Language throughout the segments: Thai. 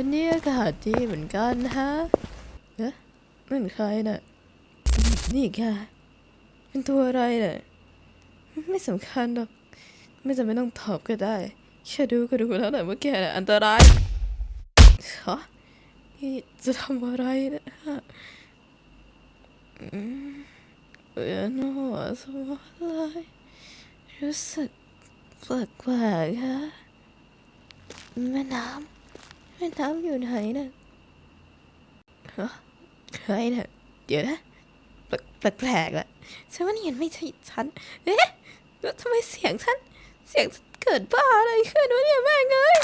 วันนี้อากาศดีเหมือนกันฮะเอ๊ะนั่นใครน่ะ นี่แกเป็นตัวอะไรน่ะ ไม่สำคัญหรอก ไม่จำเป็นต้องตอบก็ได้ แค่ดูก็ดูแล้วแหละว่าแกน่ะอันตรายฮะนี่จะทำอะไรนะฮะอืมเวียนหัวสมองเลยรู้สึกแปลกๆฮะแม่น้ำ แม่น้ำอยู่ไหนน่ะฮะใครน่ะเดี๋ยวนะ แปลกแปลกๆอะฉันว่านี่มันไม่ใช่ฉันเอ๊ะแล้วทำไมเสียงฉัน เสียงฉันเกิดบ้าอะไรขึ้นวะเนี่ยแม่งเอ้ย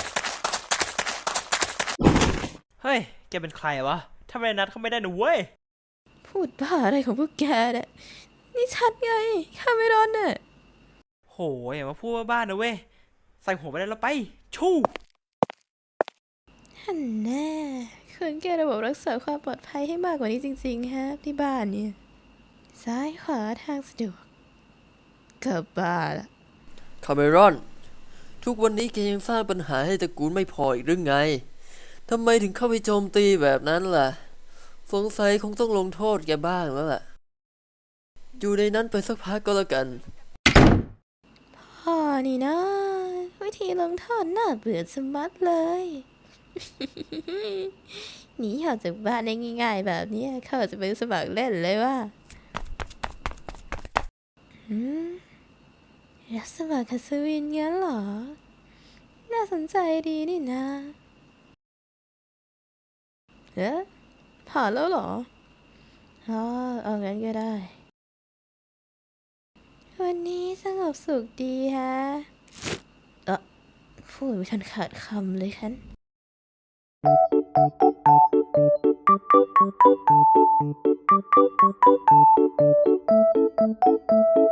เฮ้ย แกเป็นใครวะทำไมนัดเขาไม่ได้หนูเว้ย พูดบ้าอะไรของพวกแกเนี่ยนี่ฉันไงคาเมรอนน่ะ โห อย่ามาพูดว่าบ้านนะเว้ย ใส่หัวไปได้แล้วไป ชู่ ฮันแน่ควรแก้ระบบรักษาความปลอดภัยให้มากกว่านี้จริงๆฮะที่บ้านเนี่ย ซ้ายขวาทางสะดวกกลับบ้านละคาเมรอน ทุกวันนี้แกยังสร้างปัญหาให้ตระกูลไม่พออีกหรือไงทำไมถึงเข้าไปโจมตีแบบนั้นล่ะ สงสัยคงต้องลงโทษแกบ้างแล้วล่ะ อยู่ในนั้นไปสักพักก็แล้วกัน พ่อนี่นะ วิธีลงโทษน่าเบื่อสมัดเลย หนีออกจากบ้านได้ง่ายๆ แบบนี้เขาอาจจะไปสมัครเล่นเลยว่าอืมรับสมัครคัสวินงั้นเหรอ น่าสนใจดีนี่นะเอ๊ะผ่านแล้วเหรออ๋อเอางั้นก็ได้ วันนี้สงบสุขดีฮะ เออพูดไม่ทันขาดคำเลยฉัน Thank you.